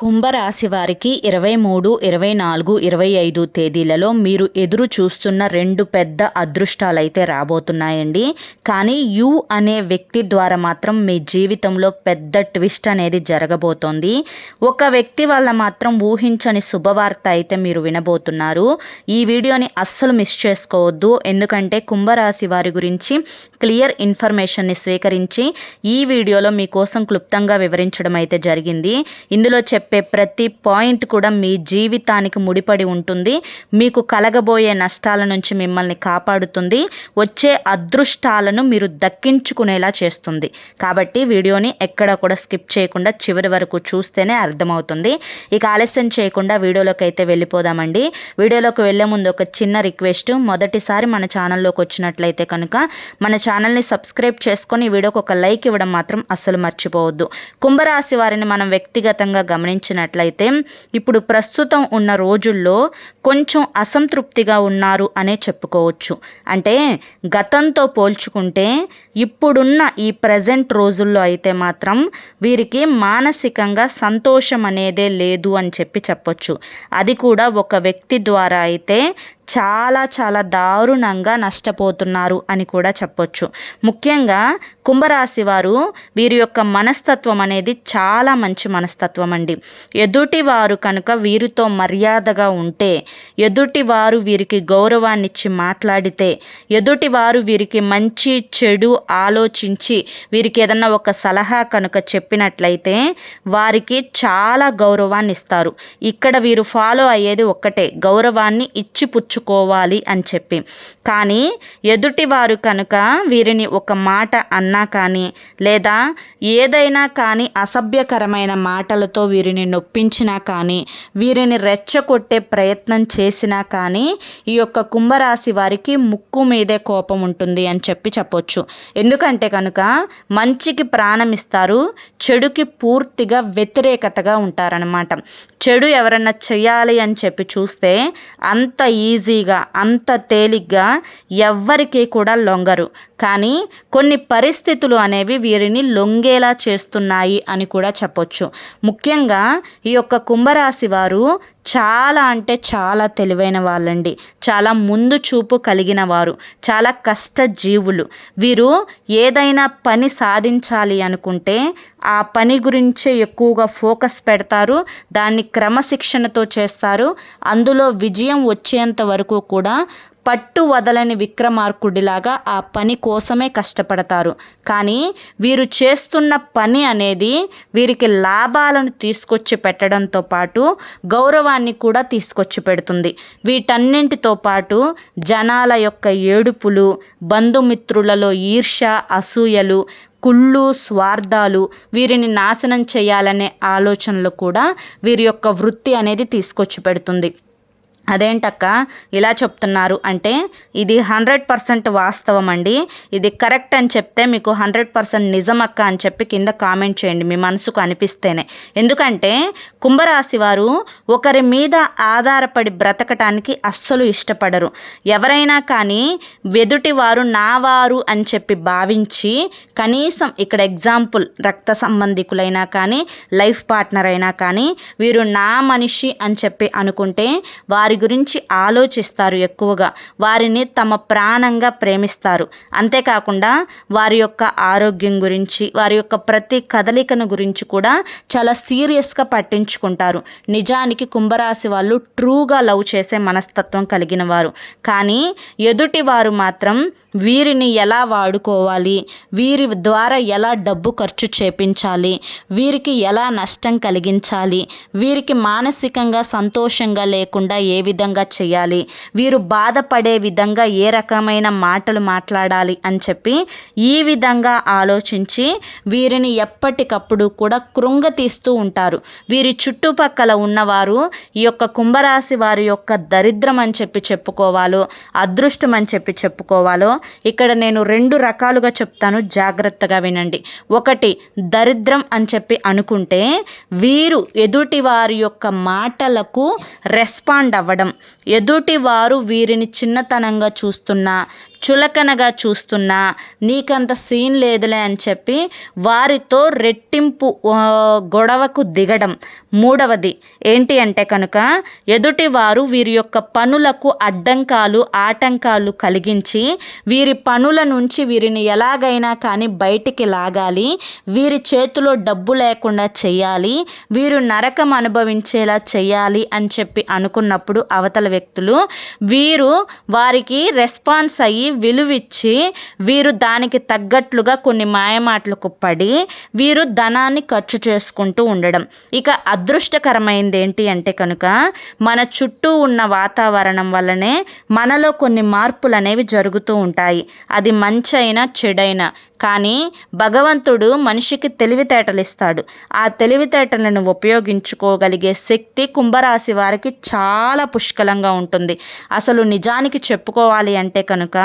కుంభరాశి వారికి ఇరవై మూడు ఇరవై నాలుగు ఇరవై ఐదు తేదీలలో మీరు ఎదురు చూస్తున్న రెండు పెద్ద అదృష్టాలు అయితే రాబోతున్నాయండి. కానీ యు అనే వ్యక్తి ద్వారా మాత్రం మీ జీవితంలో పెద్ద ట్విస్ట్ అనేది జరగబోతోంది. ఒక వ్యక్తి వల్ల మాత్రం ఊహించని శుభవార్త అయితే మీరు వినబోతున్నారు. ఈ వీడియోని అస్సలు మిస్ చేసుకోవద్దు. ఎందుకంటే కుంభరాశి వారి గురించి క్లియర్ ఇన్ఫర్మేషన్ని స్వీకరించి ఈ వీడియోలో మీకోసం క్లుప్తంగా వివరించడం అయితే జరిగింది. ఇందులో చెప్ చెప్పే ప్రతి పాయింట్ కూడా మీ జీవితానికి ముడిపడి ఉంటుంది. మీకు కలగబోయే నష్టాల నుంచి మిమ్మల్ని కాపాడుతుంది. వచ్చే అదృష్టాలను మీరు దక్కించుకునేలా చేస్తుంది. కాబట్టి వీడియోని ఎక్కడ కూడా స్కిప్ చేయకుండా చివరి వరకు చూస్తేనే అర్థమవుతుంది. ఇక ఆలస్యం చేయకుండా వీడియోలోకి అయితే వెళ్ళిపోదామండి. వీడియోలోకి వెళ్ళే ముందు ఒక చిన్న రిక్వెస్ట్. మొదటిసారి మన ఛానల్లోకి వచ్చినట్లయితే కనుక మన ఛానల్ని సబ్స్క్రైబ్ చేసుకొని వీడియోకి ఒక లైక్ ఇవ్వడం మాత్రం అస్సలు మర్చిపోవద్దు. కుంభరాశి వారిని మనం వ్యక్తిగతంగా గమనించి గమనించినట్లయితే ఇప్పుడు ప్రస్తుతం ఉన్న రోజుల్లో కొంచెం అసంతృప్తిగా ఉన్నారు అనే చెప్పుకోవచ్చు. అంటే గతంతో పోల్చుకుంటే ఇప్పుడున్న ఈ ప్రజెంట్ రోజుల్లో అయితే మాత్రం వీరికి మానసికంగా సంతోషం అనేదే లేదు అని చెప్పి చెప్పొచ్చు. అది కూడా ఒక వ్యక్తి ద్వారా అయితే చాలా చాలా దారుణంగా నష్టపోతున్నారు అని కూడా చెప్పొచ్చు. ముఖ్యంగా కుంభరాశి వారు వీరి యొక్క మనస్తత్వం అనేది చాలా మంచి మనస్తత్వం అండి. ఎదుటి వారు కనుక వీరితో మర్యాదగా ఉంటే ఎదుటి వారు వీరికి గౌరవాన్ని ఇచ్చి మాట్లాడితే ఎదుటి వారు వీరికి మంచి చెడు ఆలోచించి వీరికి ఏదన్నా ఒక సలహా కనుక చెప్పినట్లయితే వారికి చాలా గౌరవాన్ని ఇస్తారు ఇక్కడ వీరు ఫాలో అయ్యేది ఒక్కటే గౌరవాన్ని ఇచ్చి పుచ్చు పుచ్చుకోవాలి అని చెప్పి. కానీ ఎదుటివారు కనుక వీరిని ఒక మాట అన్నా కానీ లేదా ఏదైనా కానీ అసభ్యకరమైన మాటలతో వీరిని నొప్పించినా కానీ వీరిని రెచ్చగొట్టే ప్రయత్నం చేసినా కానీ ఈ యొక్క కుంభరాశి వారికి ముక్కు మీదే కోపం ఉంటుంది అని చెప్పి చెప్పొచ్చు. ఎందుకంటే కనుక మంచికి ప్రాణం ఇస్తారు చెడుకి పూర్తిగా వ్యతిరేకతగా ఉంటారనమాట చెడు ఎవరన్నా చేయాలి అని చెప్పి చూస్తే అంత ఈజీగా అంత తేలిగ్గా ఎవ్వరికీ కూడా లొంగరు. కానీ కొన్ని పరిస్థితులు అనేవి వీరిని లొంగేలా చేస్తున్నాయి అని కూడా చెప్పొచ్చు. ముఖ్యంగా ఈ యొక్క కుంభరాశి వారు చాలా అంటే చాలా తెలివైన వాళ్ళండి. చాలా ముందు చూపు కలిగిన వారు. చాలా కష్ట జీవులు వీరు ఏదైనా పని సాధించాలి అనుకుంటే ఆ పని గురించే ఎక్కువగా ఫోకస్ పెడతారు దాన్ని క్రమశిక్షణతో చేస్తారు. అందులో విజయం వచ్చేంత వరకు కూడా పట్టు వదలని విక్రమార్కుడిలాగా ఆ పని కోసమే కష్టపడతారు. కానీ వీరు చేస్తున్న పని అనేది వీరికి లాభాలను తీసుకొచ్చి పెట్టడంతో పాటు గౌరవాన్ని కూడా తీసుకొచ్చి పెడుతుంది. వీటన్నింటితో పాటు జనాల యొక్క ఏడుపులు బంధుమిత్రులలో ఈర్ష అసూయలు కుళ్ళు స్వార్థాలు వీరిని నాశనం చేయాలనే ఆలోచనలు కూడా వీరి యొక్క వృత్తి అనేది తీసుకొచ్చి పెడుతుంది. అదేంటక్క ఇలా చెప్తున్నారు అంటే ఇది హండ్రెడ్ పర్సెంట్ వాస్తవం అండి. ఇది కరెక్ట్ అని చెప్తే మీకు హండ్రెడ్ పర్సెంట్ నిజం అక్క అని చెప్పి కింద కామెంట్ చేయండి మీ మనసుకు అనిపిస్తేనే. ఎందుకంటే కుంభరాశి వారు ఒకరి మీద ఆధారపడి బ్రతకటానికి అస్సలు ఇష్టపడరు. ఎవరైనా కానీ వెదుటి వారు నావారు అని చెప్పి భావించి కనీసం ఇక్కడ ఎగ్జాంపుల్ రక్త సంబంధికులైనా కానీ లైఫ్ పార్ట్నర్ అయినా కానీ వీరు నా మనిషి అని చెప్పి అనుకుంటే వారి గురించి ఆలోచిస్తారు ఎక్కువగా. వారిని తమ ప్రాణంగా ప్రేమిస్తారు. అంతేకాకుండా వారి యొక్క ఆరోగ్యం గురించి వారి యొక్క ప్రతి కదలికను గురించి కూడా చాలా సీరియస్గా పట్టించుకుంటారు. నిజానికి కుంభరాశి వాళ్ళు ట్రూగా లవ్ చేసే మనస్తత్వం కలిగిన వారు. కానీ ఎదుటి వారు మాత్రం వీరిని ఎలా వాడుకోవాలి? వీరి ద్వారా ఎలా డబ్బు ఖర్చు చేపించాలి? వీరికి ఎలా నష్టం కలిగించాలి? వీరికి మానసికంగా సంతోషంగా లేకుండా ఏ విధంగా చేయాలి? వీరు బాధపడే విధంగా ఏ రకమైన మాటలు మాట్లాడాలి అని చెప్పి ఈ విధంగా ఆలోచించి వీరిని ఎప్పటికప్పుడు కూడా కృంగతీస్తూ ఉంటారు. వీరి చుట్టుపక్కల ఉన్నవారు ఈ యొక్క కుంభరాశి వారి యొక్క దరిద్రం అని చెప్పి చెప్పుకోవాలో అదృష్టం అని చెప్పి చెప్పుకోవాలో ఇక్కడ నేను రెండు రకాలుగా చెప్తాను. జాగ్రత్తగా వినండి. ఒకటి దరిద్రం అని చెప్పి అనుకుంటే వీరు ఎదుటి వారి యొక్క మాటలకు రెస్పాండ్ అవ్వడం. ఎదుటి వారు వీరిని చిన్నతనంగా చూస్తున్నా చులకనగా చూస్తున్నా నీకంత సీన్ లేదులే అని చెప్పి వారితో రెట్టింపు గొడవకు దిగడం. మూడవది ఏంటి అంటే కనుక ఎదుటివారు వీరి యొక్క పనులకు అడ్డంకాలు ఆటంకాలు కలిగించి వీరి పనుల నుంచి వీరిని ఎలాగైనా కానీ బయటికి లాగాలి వీరి చేతిలో డబ్బు లేకుండా చేయాలి వీరు నరకం అనుభవించేలా చేయాలి అని చెప్పి అనుకున్నప్పుడు అవతల వ్యక్తులు వీరు వారికి రెస్పాన్స్ అయ్యి విలువిచ్చి వీరు దానికి తగ్గట్లుగా కొన్ని మాయమాటలకు పడి వీరు ధనాన్ని ఖర్చు చేసుకుంటూ ఉండడం. ఇక అదృష్టకరమైంది ఏంటి అంటే కనుక మన చుట్టూ ఉన్న వాతావరణం వల్లనే మనలో కొన్ని మార్పులు అనేవి జరుగుతూ ఉంటాయి. అది మంచైనా చెడైనా. కానీ భగవంతుడు మనిషికి తెలివితేటలు ఇస్తాడు ఆ తెలివితేటలను ఉపయోగించుకోగలిగే శక్తి కుంభరాశి వారికి చాలా పుష్కలంగా ఉంటుంది. అసలు నిజానికి చెప్పుకోవాలి అంటే కనుక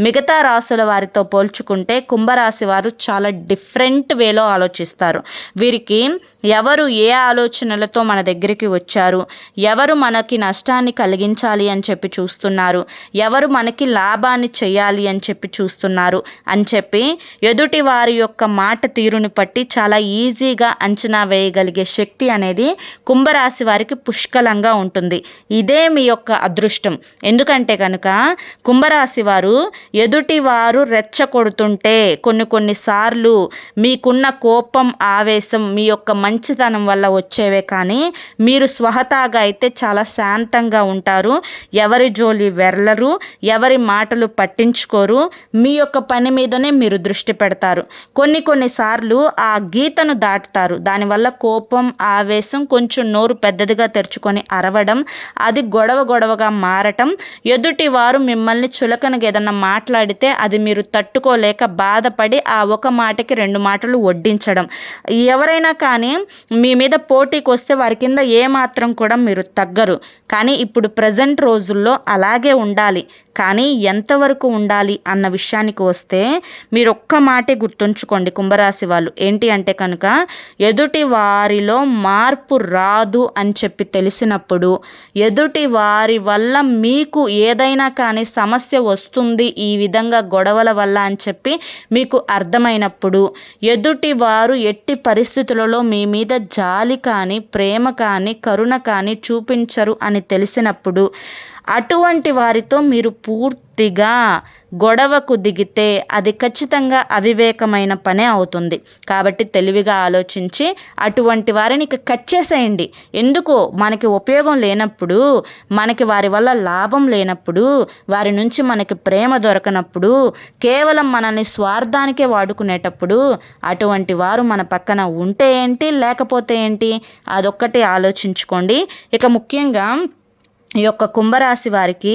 మిగతా రాసుల వారితో పోల్చుకుంటే కుంభరాశి వారు చాలా డిఫరెంట్ వేలో ఆలోచిస్తారు. వీరికి ఎవరు ఏ ఆలోచనలతో మన దగ్గరికి వచ్చారు? ఎవరు మనకి నష్టాన్ని కలిగించాలి అని చెప్పి చూస్తున్నారు? ఎవరు మనకి లాభాన్ని చేయాలి అని చెప్పి చూస్తున్నారు? అని చెప్పి ఎదుటి వారి యొక్క మాట తీరుని బట్టి చాలా ఈజీగా అంచనా వేయగలిగే శక్తి అనేది కుంభరాశి వారికి పుష్కలంగా ఉంటుంది. ఇదే మీ యొక్క అదృష్టం. ఎందుకంటే కనుక కుంభరాశి వారు ఎదుటి వారు రెచ్చగొడుతుంటే కొన్ని కొన్నిసార్లు మీకున్న కోపం ఆవేశం మీ యొక్క మంచితనం వల్ల వచ్చేవే కానీ మీరు స్వహతాగా అయితే చాలా శాంతంగా ఉంటారు. ఎవరి జోలి వెర్లరు ఎవరి మాటలు పట్టించుకోరు. మీ యొక్క పని మీదనే మీరు దృష్టి దృష్టి పెడతారు. కొన్ని కొన్నిసార్లు ఆ గీతను దాటుతారు. దానివల్ల కోపం ఆవేశం కొంచెం నోరు పెద్దదిగా తెరుచుకొని అరవడం అది గొడవ గొడవగా మారటం. ఎదుటి వారు మిమ్మల్ని చులకనగా ఏదన్నా మాట్లాడితే అది మీరు తట్టుకోలేక బాధపడి ఆ ఒక మాటకి రెండు మాటలు వడ్డించడం. ఎవరైనా కానీ మీ మీద పోటీకి వస్తే వారి కింద ఏమాత్రం కూడా మీరు తగ్గరు. కానీ ఇప్పుడు ప్రజెంట్ రోజుల్లో అలాగే ఉండాలి. కానీ ఎంతవరకు ఉండాలి అన్న విషయానికి వస్తే మీరు ఒక్క మాటే గుర్తుంచుకోండి కుంభరాశి వాళ్ళు. ఏంటి అంటే కనుక ఎదుటి వారిలో మార్పు రాదు అని చెప్పి తెలిసినప్పుడు ఎదుటి వారి వల్ల మీకు ఏదైనా కానీ సమస్య వస్తుంది ఈ విధంగా గొడవల వల్ల అని చెప్పి మీకు అర్థమైనప్పుడు ఎదుటి వారు ఎట్టి పరిస్థితులలో మీ మీద జాలి కానీ ప్రేమ కానీ కరుణ కానీ చూపించరు అని తెలిసినప్పుడు అటువంటి వారితో మీరు పూర్తిగా గొడవకు దిగితే అది ఖచ్చితంగా అవివేకమైన పనే అవుతుంది. కాబట్టి తెలివిగా ఆలోచించి అటువంటి వారిని ఇక కట్ చేసేయండి. ఎందుకు? మనకి ఉపయోగం లేనప్పుడు మనకి వారి వల్ల లాభం లేనప్పుడు వారి నుంచి మనకి ప్రేమ దొరకనప్పుడు కేవలం మనల్ని స్వార్థానికే వాడుకునేటప్పుడు అటువంటి వారు మన పక్కన ఉంటే ఏంటి? లేకపోతే ఏంటి? అదొక్కటి ఆలోచించుకోండి. ఇక ముఖ్యంగా ఈ యొక్క కుంభరాశి వారికి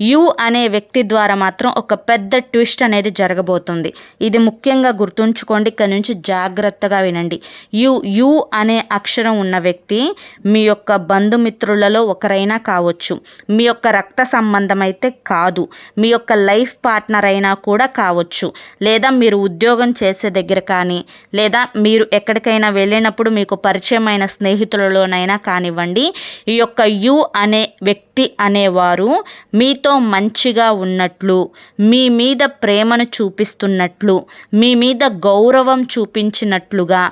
యు అనే వ్యక్తి ద్వారా మాత్రం ఒక పెద్ద ట్విస్ట్ అనేది జరగబోతుంది. ఇది ముఖ్యంగా గుర్తుంచుకోండి ఇక్కడ నుంచి జాగ్రత్తగా వినండి. యు యు అనే అక్షరం ఉన్న వ్యక్తి మీ యొక్క బంధుమిత్రులలో ఒకరైనా కావచ్చు. మీ యొక్క రక్త సంబంధం అయితే కాదు. మీ యొక్క లైఫ్ పార్ట్నర్ అయినా కూడా కావచ్చు. లేదా మీరు ఉద్యోగం చేసే దగ్గర కానీ లేదా మీరు ఎక్కడికైనా వెళ్ళినప్పుడు మీకు పరిచయమైన స్నేహితులలోనైనా కానివ్వండి ఈ యొక్క యు అనే వ్యక్తి అనేవారు మీతో మంచిగా ఉన్నట్లు మీ మీద ప్రేమను చూపిస్తున్నట్లు మీ మీద గౌరవం చూపించినట్లుగా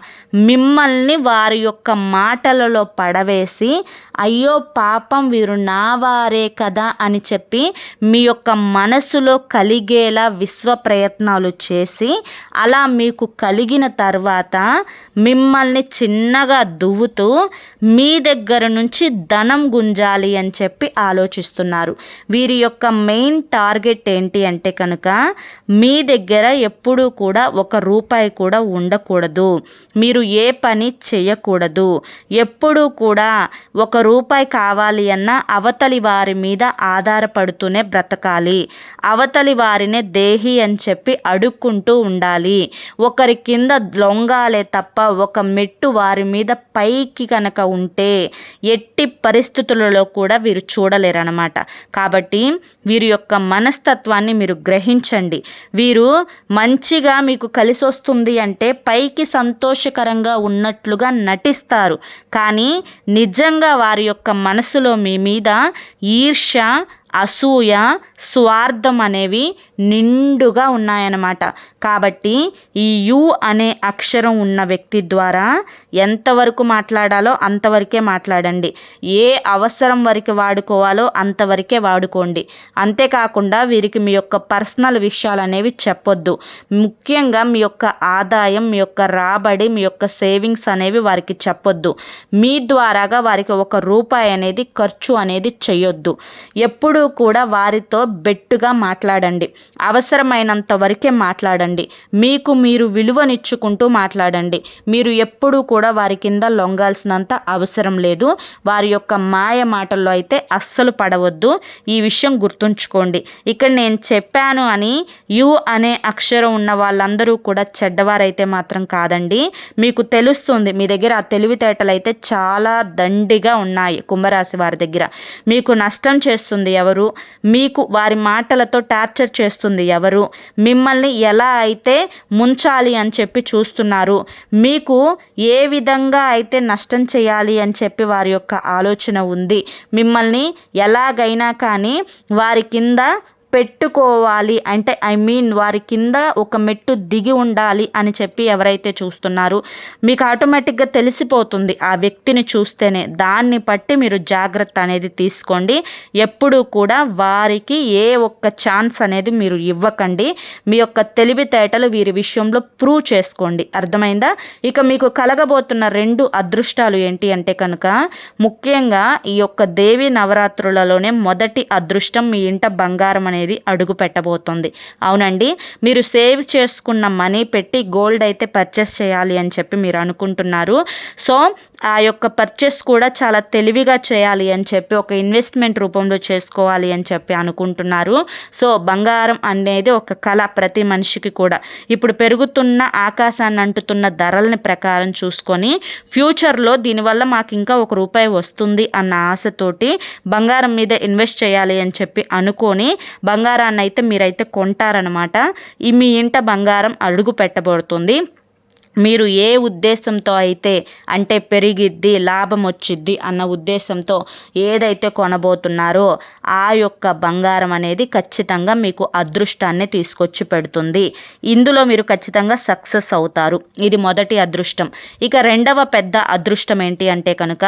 మిమ్మల్ని వారి యొక్క మాటలలో పడవేసి అయ్యో పాపం వీరు నా వారే కదా అని చెప్పి మీ యొక్క మనసులో కలిగేలా విశ్వ ప్రయత్నాలు చేసి అలా మీకు కలిగిన తర్వాత మిమ్మల్ని చిన్నగా దువ్వుతూ మీ దగ్గర నుంచి ధనం గుంజాలి అని చెప్పి చెప్పి ఆలోచిస్తున్నారు. వీరి యొక్క మెయిన్ టార్గెట్ ఏంటి అంటే కనుక మీ దగ్గర ఎప్పుడూ కూడా ఒక రూపాయి కూడా ఉండకూడదు. మీరు ఏ పని చేయకూడదు. ఎప్పుడూ కూడా ఒక రూపాయి కావాలి అన్న అవతలి వారి మీద ఆధారపడుతూనే బ్రతకాలి. అవతలి వారినే దేహి అని చెప్పి అడుక్కుంటూ ఉండాలి. ఒకరి కింద లొంగాలే తప్ప ఒక మెట్టు వారి మీద పైకి కనుక ఉంటే ఎట్టి పరిస్థితులలో కూడా వీరు చూడలేరన్నమాట. కాబట్టి వీరి యొక్క మనస్తత్వాన్ని మీరు గ్రహించండి. వీరు మంచిగా మీకు కలిసి వస్తుంది అంటే పైకి సంతోషకరంగా ఉన్నట్లుగా నటిస్తారు. కానీ నిజంగా వారి యొక్క మనసులో మీ మీద ఈర్ష్య అసూయ స్వార్థం అనేవి నిండుగా ఉన్నాయన్నమాట. కాబట్టి ఈ యు అనే అక్షరం ఉన్న వ్యక్తి ద్వారా ఎంతవరకు మాట్లాడాలో అంతవరకే మాట్లాడండి. ఏ అవసరం వరకు వాడుకోవాలో అంతవరకే వాడుకోండి. అంతేకాకుండా వీరికి మీ యొక్క పర్సనల్ విషయాలు అనేవి చెప్పొద్దు. ముఖ్యంగా మీ యొక్క ఆదాయం మీ యొక్క రాబడి మీ యొక్క సేవింగ్స్ అనేవి వారికి చెప్పొద్దు. మీ ద్వారాగా వారికి ఒక రూపాయి అనేది ఖర్చు అనేది చేయొద్దు ఎప్పుడు కూడా వారితో బెట్టుగా మాట్లాడండి. అవసరమైనంత వరకే మాట్లాడండి. మీకు మీరు విలువనిచ్చుకుంటూ మాట్లాడండి. మీరు ఎప్పుడూ కూడా వారి కింద లొంగాల్సినంత అవసరం లేదు. వారి యొక్క మాయ మాటల్లో అయితే అస్సలు పడవద్దు. ఈ విషయం గుర్తుంచుకోండి. ఇక్కడ నేను చెప్పాను అని యు అనే అక్షరం ఉన్న వాళ్ళందరూ కూడా చెడ్డవారైతే మాత్రం కాదండి. మీకు తెలుస్తుంది మీ దగ్గర ఆ తెలివితేటలు అయితే చాలా దండిగా ఉన్నాయి కుంభరాశి వారి దగ్గర. మీకు నష్టం చేస్తుంది ఎవరు ఎవరు? మీకు వారి మాటలతో టార్చర్ చేస్తుంది ఎవరు? మిమ్మల్ని ఎలా అయితే ముంచాలి అని చెప్పి చూస్తున్నారు మీకు ఏ విధంగా అయితే నష్టం చేయాలి అని చెప్పి వారి యొక్క ఆలోచన ఉంది. మిమ్మల్ని ఎలాగైనా కానీ వారి కింద పెట్టుకోవాలి అంటే ఐ మీన్ వారి కింద ఒక మెట్టు దిగి ఉండాలి అని చెప్పి ఎవరైతే చూస్తున్నారో మీకు ఆటోమేటిక్గా తెలిసిపోతుంది ఆ వ్యక్తిని చూస్తేనే. దాన్ని బట్టి మీరు జాగ్రత్త అనేది తీసుకోండి. ఎప్పుడూ కూడా వారికి ఏ ఒక్క ఛాన్స్ అనేది మీరు ఇవ్వకండి. మీ యొక్క తెలివితేటలు వీరి విషయంలో ప్రూవ్ చేసుకోండి. అర్థమైందా? ఇక మీకు కలగబోతున్న రెండు అదృష్టాలు ఏంటి అంటే కనుక ముఖ్యంగా ఈ యొక్క దేవి నవరాత్రులలోనే మొదటి అదృష్టం మీ ఇంట బంగారం అనేది అనేది అడుగు పెట్టబోతుంది. అవునండి మీరు సేవ్ చేసుకున్న మనీ పెట్టి గోల్డ్ అయితే పర్చేస్ చేయాలి అని చెప్పి మీరు అనుకుంటున్నారు. సో ఆ యొక్క పర్చేస్ కూడా చాలా తెలివిగా చేయాలి అని చెప్పి ఒక ఇన్వెస్ట్మెంట్ రూపంలో చేసుకోవాలి అని చెప్పి అనుకుంటున్నారు. సో బంగారం అనేది ఒక కళ ప్రతి మనిషికి కూడా. ఇప్పుడు పెరుగుతున్న ఆకాశాన్ని అంటుతున్న ధరలని ప్రకారం చూసుకొని ఫ్యూచర్లో దీనివల్ల మాకు ఇంకా ఒక రూపాయి వస్తుంది అన్న ఆశతోటి బంగారం మీద ఇన్వెస్ట్ చేయాలి అని చెప్పి అనుకొని బంగారాన్ని అయితే మీరైతే కొంటారనమాట ఈ మీ ఇంట బంగారం అడుగు పెట్టబడుతుంది. మీరు ఏ ఉద్దేశంతో అయితే అంటే పెరిగిద్ది లాభం వచ్చిద్ది అన్న ఉద్దేశంతో ఏదైతే కొనబోతున్నారో ఆ యొక్క బంగారం అనేది ఖచ్చితంగా మీకు అదృష్టాన్ని తీసుకొచ్చి పెడుతుంది. ఇందులో మీరు ఖచ్చితంగా సక్సెస్ అవుతారు. ఇది మొదటి అదృష్టం. ఇక రెండవ పెద్ద అదృష్టం ఏంటి అంటే కనుక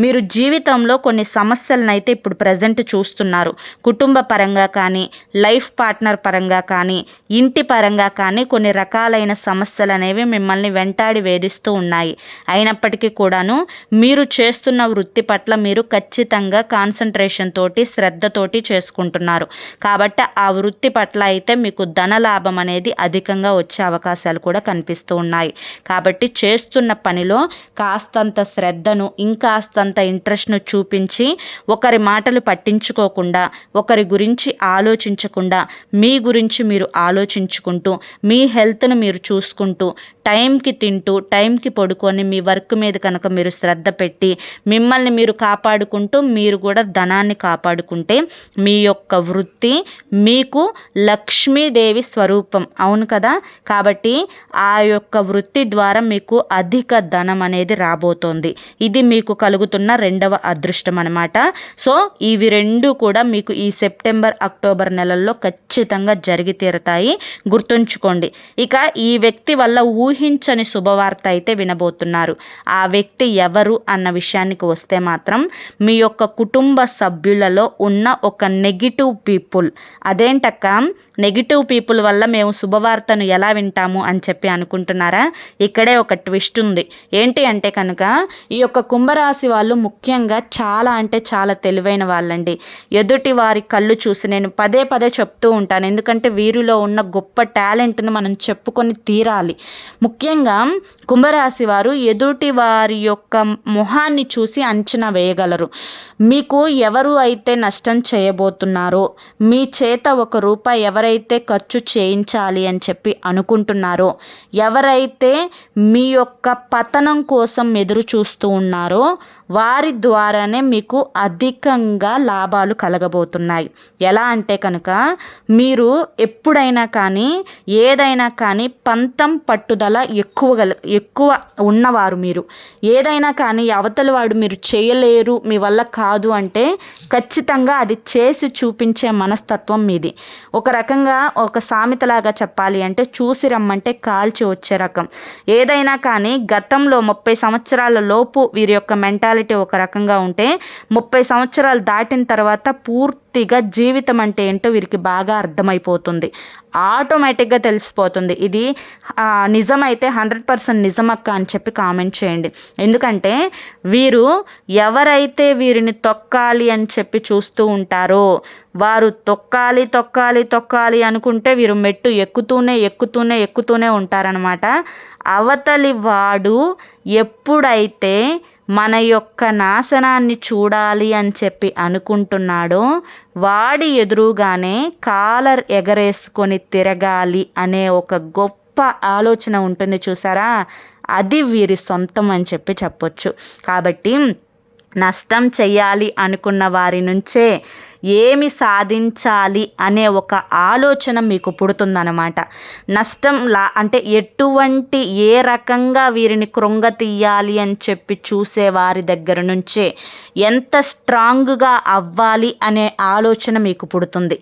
మీరు జీవితంలో కొన్ని సమస్యలను అయితే ఇప్పుడు ప్రజెంట్ చూస్తున్నారు. కుటుంబ పరంగా కానీ లైఫ్ పార్ట్నర్ పరంగా కానీ ఇంటి పరంగా కానీ కొన్ని రకాలైన సమస్యలు అనేవి మిమ్మల్ని మిమ్మల్ని వెంటాడి వేధిస్తూ ఉన్నాయి. అయినప్పటికీ కూడాను మీరు చేస్తున్న వృత్తి పట్ల మీరు ఖచ్చితంగా కాన్సన్ట్రేషన్ తోటి శ్రద్ధతోటి చేసుకుంటున్నారు. కాబట్టి ఆ వృత్తి పట్ల అయితే మీకు ధన లాభం అనేది అధికంగా వచ్చే అవకాశాలు కూడా కనిపిస్తూ ఉన్నాయి. కాబట్టి చేస్తున్న పనిలో కాస్తంత శ్రద్ధను ఇంకాస్తంత ఇంట్రెస్ట్ను చూపించి ఒకరి మాటలు పట్టించుకోకుండా ఒకరి గురించి ఆలోచించకుండా మీ గురించి మీరు ఆలోచించుకుంటూ మీ హెల్త్ను మీరు చూసుకుంటూ టైంకి తింటూ టైంకి పడుకొని మీ వర్క్ మీద కనుక మీరు శ్రద్ధ పెట్టి మిమ్మల్ని మీరు కాపాడుకుంటూ మీరు కూడా ధనాన్ని కాపాడుకుంటే మీ యొక్క వృత్తి మీకు లక్ష్మీదేవి స్వరూపం. అవును కదా? కాబట్టి ఆ యొక్క వృత్తి ద్వారా మీకు అధిక ధనం అనేది రాబోతోంది. ఇది మీకు కలుగుతున్న రెండవ అదృష్టం అనమాట సో ఇవి రెండు కూడా మీకు ఈ సెప్టెంబర్ అక్టోబర్ నెలల్లో ఖచ్చితంగా జరిగి తీరతాయి. గుర్తుంచుకోండి. ఇక ఈ వ్యక్తి వల్ల ఊ ఊహించని శుభవార్త అయితే వినబోతున్నారు. ఆ వ్యక్తి ఎవరు అన్న విషయానికి వస్తే మాత్రం మీ యొక్క కుటుంబ సభ్యులలో ఉన్న ఒక నెగిటివ్ పీపుల్. అదేంటక్క? నెగిటివ్ పీపుల్ వల్ల మేము శుభవార్తను ఎలా వింటాము అని చెప్పి అనుకుంటున్నారా? ఇక్కడే ఒక ట్విస్ట్ ఉంది. ఏంటి అంటే కనుక ఈ యొక్క కుంభరాశి వాళ్ళు ముఖ్యంగా చాలా అంటే చాలా తెలివైన వాళ్ళండి. ఎదుటి వారి కళ్ళు చూసి నేను పదే పదే చెప్తూ ఉంటాను. ఎందుకంటే వీరిలో ఉన్న గొప్ప టాలెంట్ను మనం చెప్పుకొని తీరాలి. ముఖ్యంగా కుంభరాశి వారు ఎదుటి వారి యొక్క మొహాన్ని చూసి అంచనా వేయగలరు. మీకు ఎవరు అయితే నష్టం చేయబోతున్నారో మీ చేత ఒక రూపాయి ఎవరైతే ఖర్చు చేయించాలి అని చెప్పి అనుకుంటున్నారో ఎవరైతే మీ యొక్క పతనం కోసం ఎదురు చూస్తూ ఉన్నారో వారి ద్వారానే మీకు అధికంగా లాభాలు కలగబోతున్నాయి. ఎలా అంటే కనుక మీరు ఎప్పుడైనా కానీ ఏదైనా కానీ పంతం పట్టుదల ఎక్కువ ఎక్కువ ఉన్నవారు మీరు. ఏదైనా కానీ అవతల వాడు మీరు చేయలేరు మీ వల్ల కాదు అంటే ఖచ్చితంగా అది చేసి చూపించే మనస్తత్వం మీది. ఒక రకంగా ఒక సామెతలాగా చెప్పాలి అంటే చూసి రమ్మంటే కాల్చి వచ్చే రకం. ఏదైనా కానీ గతంలో ముప్పై సంవత్సరాల లోపు వీరి యొక్క మెంటాలిటీ ఒక రకంగా ఉంటే ముప్పై సంవత్సరాలు దాటిన తర్వాత పూర్తిగా జీవితం అంటే ఏంటో వీరికి బాగా అర్థమైపోతుంది. ఆటోమేటిక్గా తెలిసిపోతుంది. ఇది నిజమైతే హండ్రెడ్ పర్సెంట్ నిజమక్క అని చెప్పి కామెంట్ చేయండి. ఎందుకంటే వీరు ఎవరైతే వీరిని తొక్కాలి అని చెప్పి చూస్తూ ఉంటారో వారు తొక్కాలి తొక్కాలి తొక్కాలి అనుకుంటే వీరు మెట్టు ఎక్కుతూనే ఎక్కుతూనే ఎక్కుతూనే ఉంటారనమాట అవతలి వాడు ఎప్పుడైతే మన యొక్క నాశనాన్ని చూడాలి అని చెప్పి అనుకుంటున్నాడో వాడి ఎదురుగానే కాలర్ ఎగరేసుకొని తిరగాలి అనే ఒక గొప్ప ఆలోచన ఉంటుంది చూసారా? అది వీరి సొంతం అని చెప్పి చెప్పొచ్చు. కాబట్టి నష్టం చెయ్యాలి అనుకున్న వారి నుంచే ఏమి సాధించాలి అనే ఒక ఆలోచన మీకు పుడుతుందన్నమాట. నష్టం లా అంటే ఎటువంటి ఏ రకంగా వీరిని కృంగతీయాలి అని చెప్పి చూసే వారి దగ్గర నుంచే ఎంత స్ట్రాంగ్గా అవ్వాలి అనే ఆలోచన మీకు పుడుతుంది.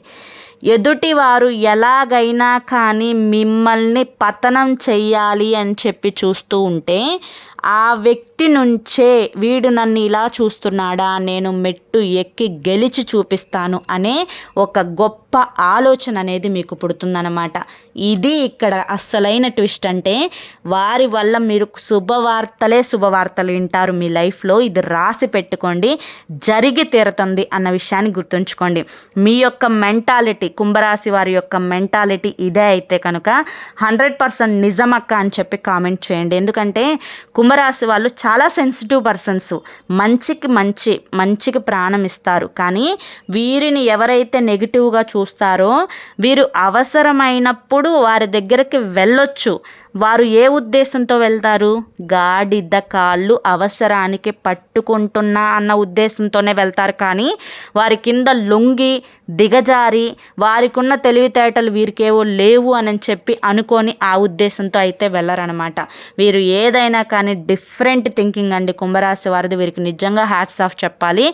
ఎదుటివారు ఎలాగైనా కానీ మిమ్మల్ని పతనం చెయ్యాలి అని చెప్పి చూస్తూ ఉంటే ఆ వ్యక్తి నుంచే వీడు నన్ను ఇలా చూస్తున్నాడా నేను మెట్టు ఎక్కి గెలిచి చూపిస్తాను అనే ఒక గొప్ప ఆలోచన అనేది మీకు పుడుతుందన్నమాట. ఇది ఇక్కడ అస్సలైన ట్విస్ట్ అంటే వారి వల్ల మీరు శుభవార్తలే శుభవార్తలు వింటారు మీ లైఫ్లో. ఇది రాసి పెట్టుకోండి జరిగి తీరుతుంది అన్న విషయాన్ని గుర్తుంచుకోండి. మీ యొక్క మెంటాలిటీ కుంభరాశి వారి యొక్క మెంటాలిటీ ఇదే అయితే కనుక హండ్రెడ్ పర్సెంట్ నిజమక్క అని చెప్పి కామెంట్ చేయండి. ఎందుకంటే కుంభ కుంభరాశి వాళ్ళు చాలా సెన్సిటివ్ పర్సన్స్ మంచికి మంచి మంచికి ప్రాణం ఇస్తారు. కానీ వీరిని ఎవరైతే నెగిటివ్గా చూస్తారో వీరు అవసరమైనప్పుడు వారి దగ్గరికి వెళ్ళొచ్చు. వారు ఏ ఉద్దేశంతో వెళ్తారు? గాడిద కాళ్ళు అవసరానికి పట్టుకుంటున్నా అన్న ఉద్దేశంతోనే వెళ్తారు కానీ వారి కింద లొంగి దిగజారి వారికున్న తెలివితేటలు వీరికేవో లేవు అని చెప్పి అనుకొని ఆ ఉద్దేశంతో అయితే వెళ్ళరనమాట వీరు ఏదైనా కానీ డిఫరెంట్ థింకింగ్ అండి. కుంభరాశి వారిది వీరికి నిజంగా హ్యాట్స్ ఆఫ్ చెప్పాలి.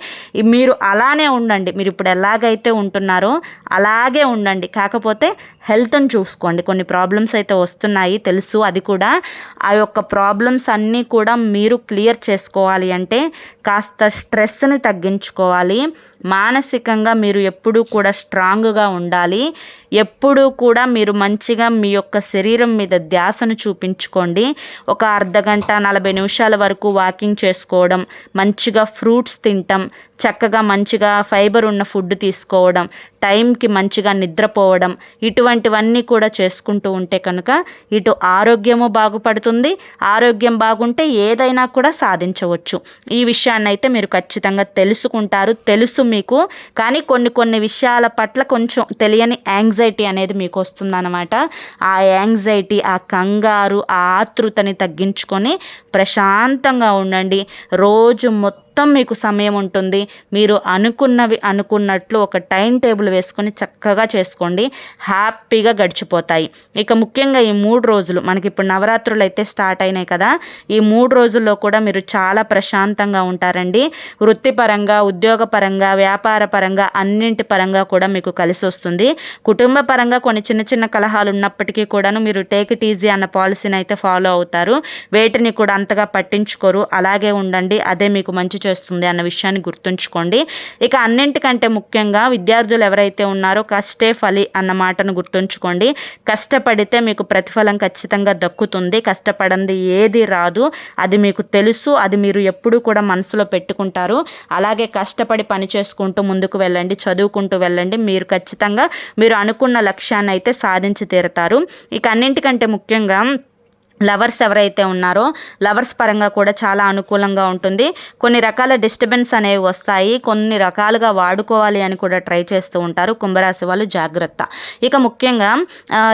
మీరు అలానే ఉండండి. మీరు ఇప్పుడు ఎలాగైతే ఉంటున్నారో అలాగే ఉండండి. కాకపోతే హెల్త్ని చూసుకోండి. కొన్ని ప్రాబ్లమ్స్ అయితే వస్తున్నాయి తెలుసు. అది కూడా ఆ యొక్క ప్రాబ్లమ్స్ అన్నీ కూడా మీరు క్లియర్ చేసుకోవాలి అంటే కాస్త స్ట్రెస్ని తగ్గించుకోవాలి. మానసికంగా మీరు ఎప్పుడూ కూడా స్ట్రాంగ్గా ఉండాలి. ఎప్పుడూ కూడా మీరు మంచిగా మీ యొక్క శరీరం మీద ధ్యాసను చూపించుకోండి. ఒక అర్ధ గంట నలభై నిమిషాల వరకు వాకింగ్ చేసుకోవడం మంచిగా ఫ్రూట్స్ తింటాం చక్కగా మంచిగా ఫైబర్ ఉన్న ఫుడ్ తీసుకోవడం టైంకి మంచిగా నిద్రపోవడం ఇటువంటివన్నీ కూడా చేసుకుంటూ ఉంటే కనుక ఇటు ఆరోగ్యము బాగుపడుతుంది. ఆరోగ్యం బాగుంటే ఏదైనా కూడా సాధించవచ్చు. ఈ విషయాన్ని అయితే మీరు ఖచ్చితంగా తెలుసుకుంటారు తెలుసు మీకు. కానీ కొన్ని కొన్ని విషయాల పట్ల కొంచెం తెలియని యాంగ్జైటీ అనేది మీకు వస్తుందన్నమాట. ఆ యాంగ్జైటీ ఆ కంగారు ఆ ఆతృతని తగ్గించుకొని ప్రశాంతంగా ఉండండి. రోజు మొత్తం మొత్తం మీకు సమయం ఉంటుంది. మీరు అనుకున్నవి అనుకున్నట్లు ఒక టైం టేబుల్ వేసుకొని చక్కగా చేసుకోండి. హ్యాపీగా గడిచిపోతాయి. ఇక ముఖ్యంగా ఈ మూడు రోజులు మనకి ఇప్పుడు నవరాత్రులు అయితే స్టార్ట్ అయినాయి కదా. ఈ మూడు రోజుల్లో కూడా మీరు చాలా ప్రశాంతంగా ఉంటారండి. వృత్తిపరంగా ఉద్యోగపరంగా వ్యాపార పరంగా అన్నింటి పరంగా కూడా మీకు కలిసి వస్తుంది. కుటుంబ పరంగా కొన్ని చిన్న చిన్న కలహాలు ఉన్నప్పటికీ కూడాను మీరు టేక్ ఇట్ ఈజీ అన్న పాలసీని అయితే ఫాలో అవుతారు. వేటిని కూడా అంతగా పట్టించుకోరు. అలాగే ఉండండి. అదే మీకు మంచి చేస్తుంది అన్న విషయాన్ని గుర్తుంచుకోండి. ఇక అన్నింటికంటే ముఖ్యంగా విద్యార్థులు ఎవరైతే ఉన్నారో కష్టే ఫలి అన్న మాటను గుర్తుంచుకోండి. కష్టపడితే మీకు ప్రతిఫలం ఖచ్చితంగా దక్కుతుంది. కష్టపడంది ఏది రాదు. అది మీకు తెలుసు. అది మీరు ఎప్పుడూ కూడా మనసులో పెట్టుకుంటారు. అలాగే కష్టపడి పని చేసుకుంటూ ముందుకు వెళ్ళండి. చదువుకుంటూ వెళ్ళండి. మీరు ఖచ్చితంగా మీరు అనుకున్న లక్ష్యాన్ని అయితే సాధించి తీరతారు. ఇక అన్నింటికంటే ముఖ్యంగా లవర్స్ ఎవరైతే ఉన్నారో లవర్స్ పరంగా కూడా చాలా అనుకూలంగా ఉంటుంది. కొన్ని రకాల డిస్టర్బెన్స్ అనేవి వస్తాయి. కొన్ని రకాలుగా వాడుకోవాలి అని కూడా ట్రై చేస్తూ ఉంటారు. కుంభరాశి వాళ్ళు జాగ్రత్త. ఇక ముఖ్యంగా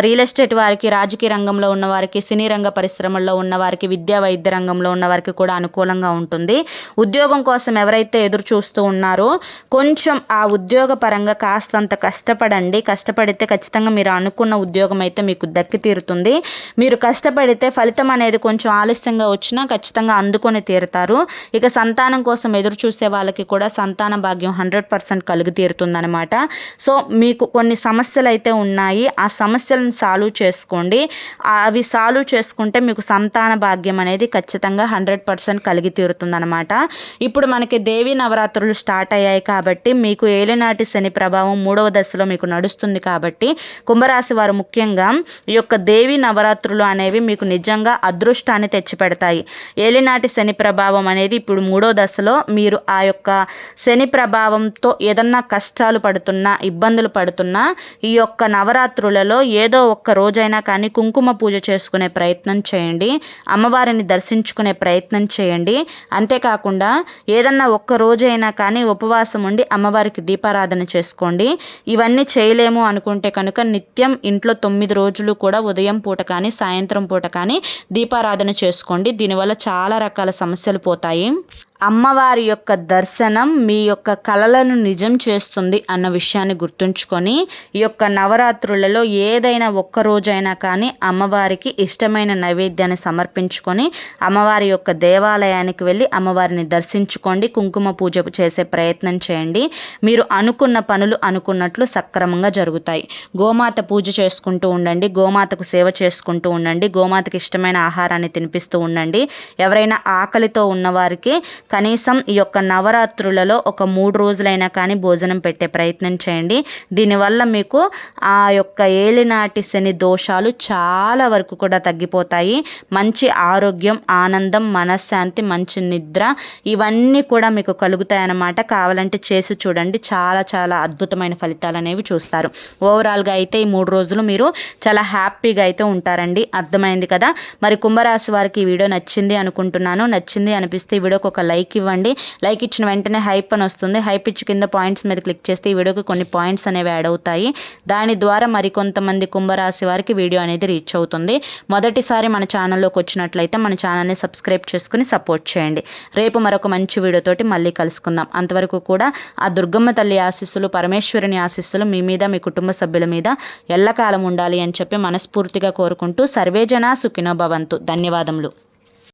రియల్ ఎస్టేట్ వారికి రాజకీయ రంగంలో ఉన్న వారికి సినీ రంగ పరిశ్రమల్లో ఉన్న వారికి విద్యా వైద్య రంగంలో ఉన్న వారికి కూడా అనుకూలంగా ఉంటుంది. ఉద్యోగం కోసం ఎవరైతే ఎదురు చూస్తూ ఉన్నారో కొంచెం ఆ ఉద్యోగ పరంగా కాస్తంత కష్టపడండి. కష్టపడితే ఖచ్చితంగా మీరు అనుకున్న ఉద్యోగం అయితే మీకు దక్కి తీరుతుంది మీరు కష్టపడితే ఫలితం అనేది కొంచెం ఆలస్యంగా వచ్చినా ఖచ్చితంగా అందుకొని తీరుతారు. ఇక సంతానం కోసం ఎదురు చూసే వాళ్ళకి కూడా సంతాన భాగ్యం హండ్రెడ్ పర్సెంట్ కలిగి తీరుతుందనమాట సో మీకు కొన్ని సమస్యలు అయితే ఉన్నాయి. ఆ సమస్యలను సాల్వ్ చేసుకోండి. అవి సాల్వ్ చేసుకుంటే మీకు సంతాన భాగ్యం అనేది ఖచ్చితంగా హండ్రెడ్ పర్సెంట్ కలిగి తీరుతుందనమాట ఇప్పుడు మనకి దేవి నవరాత్రులు స్టార్ట్ అయ్యాయి కాబట్టి మీకు ఏలినాటి శని ప్రభావం మూడవ దశలో మీకు నడుస్తుంది కాబట్టి కుంభరాశి వారు ముఖ్యంగా ఈ యొక్క దేవి నవరాత్రులు అనేవి మీకు నిజంగా అదృష్టాన్ని తెచ్చిపెడతాయి. ఏలినాటి శని ప్రభావం అనేది ఇప్పుడు మూడో దశలో మీరు ఆ యొక్క శని ప్రభావంతో ఏదన్నా కష్టాలు పడుతున్నా ఇబ్బందులు పడుతున్నా ఈ యొక్క నవరాత్రులలో ఏదో ఒక్క రోజైనా కానీ కుంకుమ పూజ చేసుకునే ప్రయత్నం చేయండి. అమ్మవారిని దర్శించుకునే ప్రయత్నం చేయండి. అంతేకాకుండా ఏదన్నా ఒక్క రోజైనా కానీ ఉపవాసం ఉండి అమ్మవారికి దీపారాధన చేసుకోండి. ఇవన్నీ చేయలేము అనుకుంటే కనుక నిత్యం ఇంట్లో తొమ్మిది రోజులు కూడా ఉదయం పూట కానీ సాయంత్రం పూట కానీ దీపారాధన చేసుకోండి. దీనివల్ల చాలా రకాల సమస్యలు పోతాయి. అమ్మవారి యొక్క దర్శనం మీ యొక్క కళలను నిజం చేస్తుంది అన్న విషయాన్ని గుర్తుంచుకొని ఈ యొక్క నవరాత్రులలో ఏదైనా ఒక్క రోజైనా కానీ అమ్మవారికి ఇష్టమైన నైవేద్యాన్ని సమర్పించుకొని అమ్మవారి యొక్క దేవాలయానికి వెళ్ళి అమ్మవారిని దర్శించుకోండి కుంకుమ పూజ చేసే ప్రయత్నం చేయండి. మీరు అనుకున్న పనులు అనుకున్నట్లు సక్రమంగా జరుగుతాయి. గోమాత పూజ చేసుకుంటూ ఉండండి గోమాతకు సేవ చేసుకుంటూ ఉండండి గోమాతకు ఇష్టమైన ఆహారాన్ని తినిపిస్తూ ఉండండి. ఎవరైనా ఆకలితో ఉన్నవారికి కనీసం ఈ యొక్క నవరాత్రులలో ఒక మూడు రోజులైనా కానీ భోజనం పెట్టే ప్రయత్నం చేయండి. దీనివల్ల మీకు ఆ యొక్క ఏలినాటి శని దోషాలు చాలా వరకు కూడా తగ్గిపోతాయి. మంచి ఆరోగ్యం ఆనందం మనశ్శాంతి మంచి నిద్ర ఇవన్నీ కూడా మీకు కలుగుతాయి అన్నమాట కావాలంటే చేసి చూడండి. చాలా చాలా అద్భుతమైన ఫలితాలు అనేవి చూస్తారు. ఓవరాల్గా అయితే ఈ మూడు రోజులు మీరు చాలా హ్యాపీగా అయితే ఉంటారండి. అర్థమైంది కదా? మరి కుంభరాశి వారికి ఈ వీడియో నచ్చింది అనుకుంటున్నాను. నచ్చింది అనిపిస్తే ఈ వీడియోకి ఒక లైక్ ఇవ్వండి. లైక్ ఇచ్చిన వెంటనే హైప్ అని వస్తుంది. హైప్ ఇచ్చి కింద పాయింట్స్ మీద క్లిక్ చేస్తే ఈ వీడియోకి కొన్ని పాయింట్స్ అనేవి యాడ్ అవుతాయి. దాని ద్వారా మరికొంతమంది కుంభరాశి వారికి వీడియో అనేది రీచ్ అవుతుంది. మొదటిసారి మన ఛానల్లోకి వచ్చినట్లయితే మన ఛానల్ని సబ్స్క్రైబ్ చేసుకుని సపోర్ట్ చేయండి. రేపు మరొక మంచి వీడియోతోటి మళ్ళీ కలుసుకుందాం. అంతవరకు కూడా ఆ దుర్గమ్మ తల్లి ఆశీస్సులు పరమేశ్వరుని ఆశీస్సులు మీ మీద మీ కుటుంబ సభ్యుల మీద ఎల్లకాలం ఉండాలి అని చెప్పి మనస్ఫూర్తిగా కోరుకుంటూ సర్వేజన సుఖినో భవంతు. ధన్యవాదములు.